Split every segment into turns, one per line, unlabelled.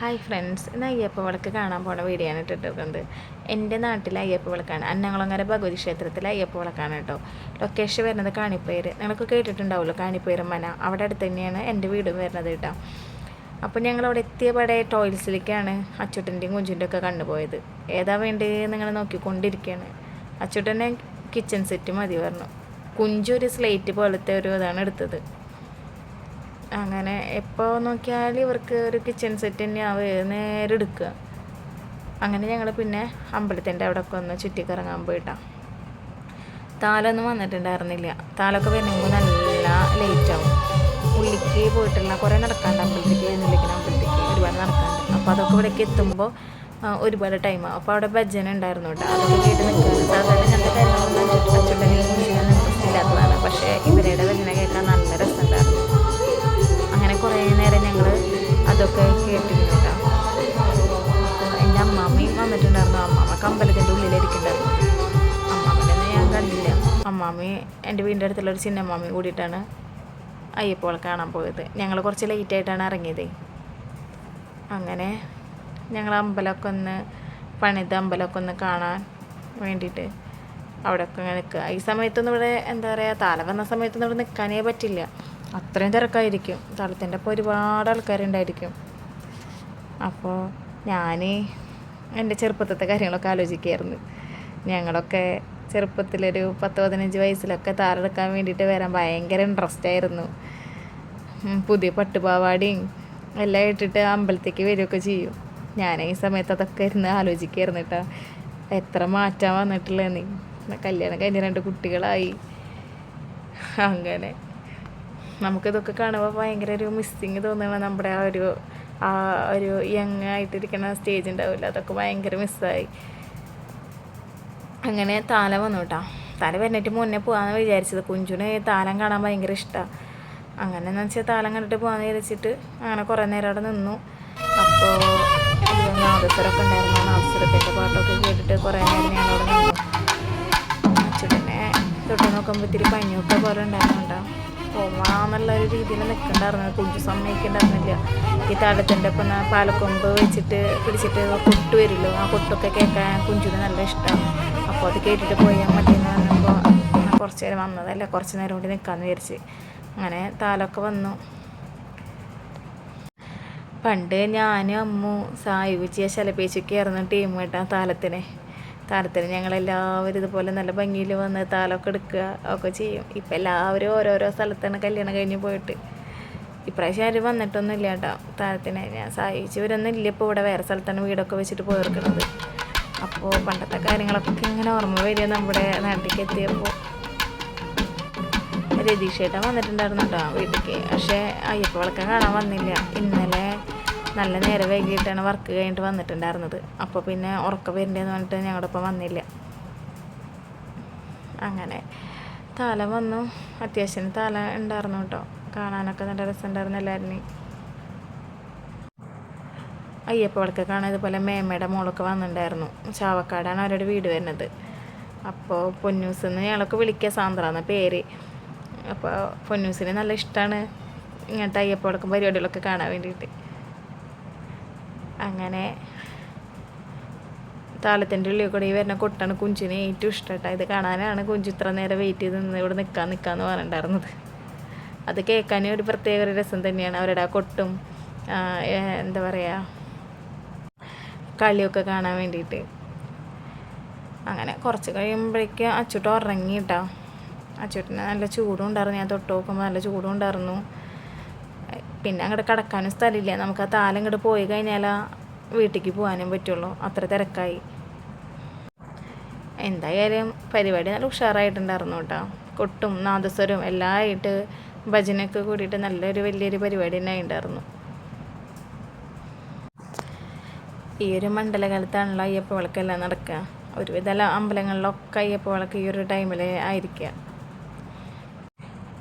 Hi friends ഇന്ന് അയ്യപ്പ വിളക്ക് കാണാൻ പോണ വീഡിയോ ആണ് ഇട്ടിട്ടുണ്ട് എന്റെ നാട്ടിലെ അയ്യപ്പ വിളക്കാണ്. അന്നങ്ങളങ്ങര ഭഗവതി ക്ഷേത്രത്തിലെ അയ്യപ്പ വിളക്കാണ് കേട്ടോ. ലൊക്കേഷൻ വരുന്നത് കാണിപ്പേര്. നിങ്ങളൊക്കെ കേട്ടിട്ടുണ്ടാവുമല്ലോ കാണിപ്പേര് മന. അവിടെ അടുത്ത് തന്നെയാണ് എന്റെ വീടും വരുന്നത് കേട്ടോ. അപ്പോൾ ഞങ്ങൾ അവിടെ എത്തിയപാടെ ടോയ്ലറ്റ്സിലേക്കാണ് അച്ചുട്ടന്റെയും കുഞ്ചിന്റെ ഒക്കെ കണ്ടുപോയത് ഏതാ വേണ്ടത് നിങ്ങൾ നോക്കിക്കൊണ്ടിരിക്കുകയാണ്. അച്ചുട്ടനെ കിച്ചൺ സെറ്റ് മതി പറഞ്ഞു. കുഞ്ചു ഒരു സ്ലേറ്റ് പോലത്തെ ഒരു ഇതാണ് എടുത്തത്. അങ്ങനെ എപ്പോൾ നോക്കിയാൽ ഇവർക്ക് ഒരു കിച്ചൺ സെറ്റ് തന്നെയാവും. നേരെ എടുക്കുക. അങ്ങനെ ഞങ്ങൾ പിന്നെ അമ്പലത്തിന്റെ അവിടെ ഒക്കെ ഒന്ന് ചുറ്റിക്കറങ്ങാൻ പോയിട്ടാണ് താലൊന്നും വന്നിട്ടുണ്ടായിരുന്നില്ല. താലൊക്കെ വരുമ്പോൾ നല്ല ലേറ്റാവും ഉള്ളിക്ക് പോയിട്ടുള്ള കുറേ നടക്കാണ്ട് അമ്പലത്തിലേക്ക് എഴുന്നള്ളിക്കുന്ന അമ്പലത്തിലേക്ക് ഒരുപാട് നടക്കാണ്ട്. അപ്പോൾ അതൊക്കെ ഇവിടേക്ക് എത്തുമ്പോൾ ഒരുപാട് ടൈമാണ് അപ്പോൾ അവിടെ ഭജന ഉണ്ടായിരുന്നു കേട്ടോ. അതൊക്കെ കേട്ട് നിൽക്കുക സാധാരണ ഞങ്ങളുടെ കാര്യങ്ങളൊന്നും വന്നിട്ടുണ്ടായിരുന്നു. അമ്മാമ്മക്ക് അമ്പലത്തിന്റെ ഉള്ളിലിരിക്കുന്നുണ്ടായിരുന്നു അമ്മാമ്മനെ ഞാൻ കണ്ടില്ല. അമ്മാമി എന്റെ വീടിന്റെ അടുത്തുള്ള ഒരു ചിന്നമ്മാമി കൂടിയിട്ടാണ് അയ്യപ്പോൾ കാണാൻ പോയത്. ഞങ്ങൾ കുറച്ച് ലേറ്റായിട്ടാണ് ഇറങ്ങിയത്. അങ്ങനെ ഞങ്ങൾ അമ്പലമൊക്കെ ഒന്ന് പണിത് അമ്പലമൊക്കെ ഒന്ന് കാണാൻ വേണ്ടിയിട്ട് അവിടെയൊക്കെ ഇങ്ങനെ നിൽക്കുക. ഈ സമയത്തൊന്നും ഇവിടെ എന്താ പറയുക താല വന്ന സമയത്തൊന്നും ഇവിടെ നിൽക്കാനേ പറ്റില്ല. അത്രയും തിരക്കായിരിക്കും. താളത്തിന്റെ അപ്പോൾ ഒരുപാട് ആൾക്കാരുണ്ടായിരിക്കും. അപ്പോൾ ഞാൻ എന്റെ ചെറുപ്പത്തെ കാര്യങ്ങളൊക്കെ ആലോചിക്കുകയായിരുന്നു. ഞങ്ങളൊക്കെ ചെറുപ്പത്തിലൊരു പത്ത് പതിനഞ്ച് വയസ്സിലൊക്കെ താറെടുക്കാൻ വേണ്ടിയിട്ട് വരാൻ ഭയങ്കര ഇൻട്രസ്റ്റ് ആയിരുന്നു. പുതിയ പട്ടുപാവാടിയും എല്ലാം ഇട്ടിട്ട് അമ്പലത്തേക്ക് വരികയൊക്കെ ചെയ്യും. ഞാൻ ഈ സമയത്ത് അതൊക്കെ ഇരുന്ന് ആലോചിക്കുകയായിരുന്നു കേട്ടോ. എത്ര മാറ്റാൻ വന്നിട്ടുള്ളതെന്ന് കല്യാണം കഴിഞ്ഞ രണ്ട് കുട്ടികളായി. അങ്ങനെ. നമുക്കിതൊക്കെ കാണുമ്പോൾ ഭയങ്കര ഒരു മിസ്സിങ് തോന്നുകയാണ് നമ്മുടെ ആ ഒരു ആ ഒരു യങ് ആയിട്ടിരിക്കുന്ന സ്റ്റേജ് ഉണ്ടാവില്ല അതൊക്കെ ഭയങ്കര മിസ്സായി. അങ്ങനെ താല വന്നു കേട്ടോ താല വരണിട്ട് മുന്നേ പോകാമെന്ന് വിചാരിച്ചത്. കുഞ്ചുന് താലം കാണാൻ ഭയങ്കര ഇഷ്ടമാണ് അങ്ങനെ എന്ന് വെച്ചാൽ താലം കണ്ടിട്ട് പോകാമെന്ന് വിചാരിച്ചിട്ട് അങ്ങനെ കുറേ നേരം അവിടെ നിന്നു. അപ്പോൾ നാദസ്വരമൊക്കെ ഉണ്ടായിരുന്നു. നാദസ്വരത്തിന്റെ പാട്ടൊക്കെ കേട്ടിട്ട് കുറേ നേരം ഞാൻ അവിടെ നിന്നു. അച്ഛനെ തൊട്ട് നോക്കുമ്പോൾ ഇത്തിരി പനിയൊക്കെ പോലെ ഉണ്ടായിരുന്നുണ്ടോ പോവാന്നുള്ള ഒരു രീതിയിൽ നിൽക്കണ്ടായിരുന്നു കുഞ്ചു സമ്മതിക്കണ്ടായിരുന്നില്ല ഈ താഴത്തിന്റെ ഒപ്പം പാലക്കൊമ്പ് വെച്ചിട്ട് പിടിച്ചിട്ട് കൊട്ട് വരുമല്ലോ ആ കൊട്ടൊക്കെ കേൾക്കാൻ കുഞ്ചുന് നല്ല ഇഷ്ടമാണ് അപ്പോൾ അത് കേട്ടിട്ട് പോയാൽ മതി എന്ന് പറഞ്ഞപ്പോൾ കുറച്ച് നേരം വന്നതല്ല കുറച്ച് നേരം കൂടി നിൽക്കാമെന്ന് വിചാരിച്ച്. അങ്ങനെ താലൊക്കെ വന്നു. പണ്ട് ഞാനും അമ്മു സായുജിയ ശലപേച്ചൊക്കെ ആയിരുന്നു ടീം കേട്ടാ താലത്തിന്. താലത്തിന് ഞങ്ങളെല്ലാവരും ഇതുപോലെ നല്ല ഭംഗിയിൽ വന്ന് താലമൊക്കെ എടുക്കുക ഒക്കെ ചെയ്യും. ഇപ്പം എല്ലാവരും ഓരോരോ സ്ഥലത്താണ് കല്യാണം കഴിഞ്ഞ് പോയിട്ട്. ഇപ്രാവശ്യം ആരും വന്നിട്ടൊന്നും ഇല്ല കേട്ടോ താലത്തിന് ഞാൻ സഹായിച്ചവരൊന്നും ഇല്ല ഇപ്പോൾ ഇവിടെ വേറെ സ്ഥലത്താണ് വീടൊക്കെ വെച്ചിട്ട് പോയിരിക്കുന്നത്. അപ്പോൾ പണ്ടത്തെ കാര്യങ്ങളൊക്കെ ഇങ്ങനെ ഓർമ്മ വരിക നമ്മുടെ നാട്ടിലേക്ക് എത്തിയപ്പോൾ. രതീഷേട്ടൻ വന്നിട്ടുണ്ടായിരുന്നു കേട്ടോ വീട്ടിലേക്ക്. പക്ഷേ അയ്യപ്പ കാണാൻ വന്നില്ല. ഇന്നലെ നല്ല നേരം വൈകിട്ടാണ് വർക്ക് കഴിഞ്ഞിട്ട് വന്നിട്ടുണ്ടായിരുന്നത്. അപ്പോൾ പിന്നെ ഉറക്കം വരണ്ടെന്ന് പറഞ്ഞിട്ട് ഞങ്ങളുടെ ഒപ്പം വന്നില്ല. അങ്ങനെ താല വന്നു. അത്യാവശ്യം താല ഉണ്ടായിരുന്നു കേട്ടോ. കാണാനൊക്കെ നല്ല രസമുണ്ടായിരുന്നു എല്ലാവരും അയ്യപ്പ വിളക്ക് കാണാൻ ഇതുപോലെ മേമയുടെ മോളൊക്കെ വന്നിട്ടുണ്ടായിരുന്നു. ചാവക്കാടാണ് അവരുടെ വീട് വരുന്നത്. അപ്പോൾ പൊന്നൂസ് എന്ന് ഞങ്ങളൊക്കെ വിളിക്കുക സാന്ദ്ര എന്ന പേര്. അപ്പോൾ പൊന്നൂസിന് നല്ല ഇഷ്ടമാണ് ഇങ്ങനത്തെ അയ്യപ്പ വിളക്കും പരിപാടികളൊക്കെ കാണാൻ വേണ്ടിയിട്ട്. അങ്ങനെ താളത്തിന്റെ ഉള്ളിൽ കൂടെ ഈ വരുന്ന കൊട്ടാണ് കുഞ്ചിന് ഏറ്റവും ഇഷ്ടമായിട്ട് ഇത് കാണാനാണ് കുഞ്ചു ഇത്ര നേരം വെയിറ്റ് ചെയ്ത് നിന്ന് ഇവിടെ നിൽക്കാൻ നിൽക്കാമെന്ന് പറഞ്ഞിട്ടുണ്ടായിരുന്നത്. അത് കേൾക്കാനും ഒരു പ്രത്യേക ഒരു രസം തന്നെയാണ്. അവരുടെ ആ കൊട്ടും എന്താ പറയുക കളിയൊക്കെ കാണാൻ വേണ്ടിയിട്ട്. അങ്ങനെ കുറച്ച് കഴിയുമ്പോഴേക്ക് അച്ചുട്ട് ഉറങ്ങി കേട്ടോ. അച്ചുട്ടിന് നല്ല ചൂടും ഉണ്ടായിരുന്നു. ഞാൻ തൊട്ട് നോക്കുമ്പോൾ നല്ല ചൂടും ഉണ്ടായിരുന്നു. പിന്നെ അങ്ങോട്ട് കിടക്കാനും സ്ഥലമില്ല. നമുക്ക് ആ താലം ഇങ്ങോട്ട് പോയി കഴിഞ്ഞാൽ വീട്ടിലേക്ക് പോകാനും പറ്റുള്ളൂ. അത്ര തിരക്കായി. എന്തായാലും പരിപാടി നല്ല ഉഷാറായിട്ടുണ്ടായിരുന്നു കേട്ടോ. കൊട്ടും നാദസ്വരവും എല്ലാം ആയിട്ട് ഭജനയൊക്കെ കൂടിയിട്ട് നല്ലൊരു വലിയൊരു പരിപാടി തന്നെ ഉണ്ടായിരുന്നു ഈ ഒരു മണ്ഡലകാലത്താണല്ലോ അയ്യപ്പ വിളക്കെല്ലാം നടക്കുക. ഒരുവിധ അമ്പലങ്ങളിലൊക്കെ അയ്യപ്പ വിളക്ക് ഈ ഒരു ടൈമിൽ ആയിരിക്കുക.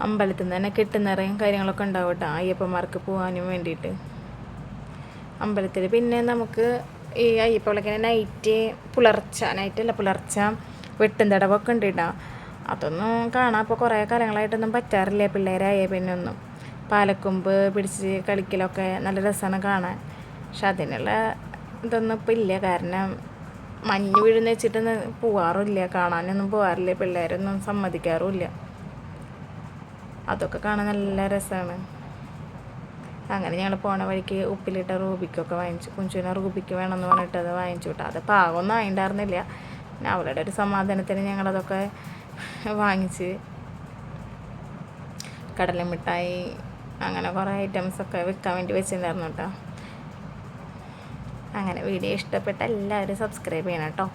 അമ്പലത്തിൽ നിന്ന് തന്നെ കിട്ടുന്നറിയും കാര്യങ്ങളൊക്കെ ഉണ്ടാവും കേട്ടോ അയ്യപ്പന്മാർക്ക് പോകാനും വേണ്ടിയിട്ട്. അമ്പലത്തിൽ പിന്നെ നമുക്ക് ഈ അയ്യപ്പ വിളക്കിന് നൈറ്റ് പുലർച്ച അല്ല പുലർച്ച വെട്ടും തടവൊക്കെ ഉണ്ട് കേട്ടോ. അതൊന്നും കാണാൻ ഇപ്പോൾ കുറേ കാലങ്ങളായിട്ടൊന്നും പറ്റാറില്ല പിള്ളേരായ പിന്നെ ഒന്നും. പാലക്കൊമ്പ് പിടിച്ച് കളിക്കലൊക്കെ നല്ല രസമാണ് കാണാൻ. പക്ഷെ അതിനുള്ള ഇതൊന്നും ഇപ്പം ഇല്ല. കാരണം മഞ്ഞ് വീഴുന്ന വെച്ചിട്ടൊന്നും പോവാറില്ല കാണാനൊന്നും പോവാറില്ല. പിള്ളേരൊന്നും സമ്മതിക്കാറുമില്ല അതൊക്കെ കാണാൻ നല്ല രസമാണ് അങ്ങനെ ഞങ്ങൾ പോണ വഴിക്ക് ഉപ്പിലിട്ട റൂബിക്കൊക്കെ വാങ്ങിച്ചു. കുഞ്ചുവിനെ റൂബിക്ക് വേണമെന്ന് പറഞ്ഞിട്ട് അത് വാങ്ങിച്ചു വിട്ടു. അത് പാകമൊന്നും ആയിണ്ടായിരുന്നില്ല. പിന്നെ അവളുടെ ഒരു സമാധാനത്തിന് ഞങ്ങളതൊക്കെ വാങ്ങിച്ച് കടലമിഠായി അങ്ങനെ കുറേ ഐറ്റംസൊക്കെ വിൽക്കാൻ വേണ്ടി വെച്ചിട്ടുണ്ടായിരുന്നു കേട്ടോ അങ്ങനെ വീഡിയോ ഇഷ്ടപ്പെട്ട എല്ലാവരും സബ്സ്ക്രൈബ് ചെയ്യണം കേട്ടോ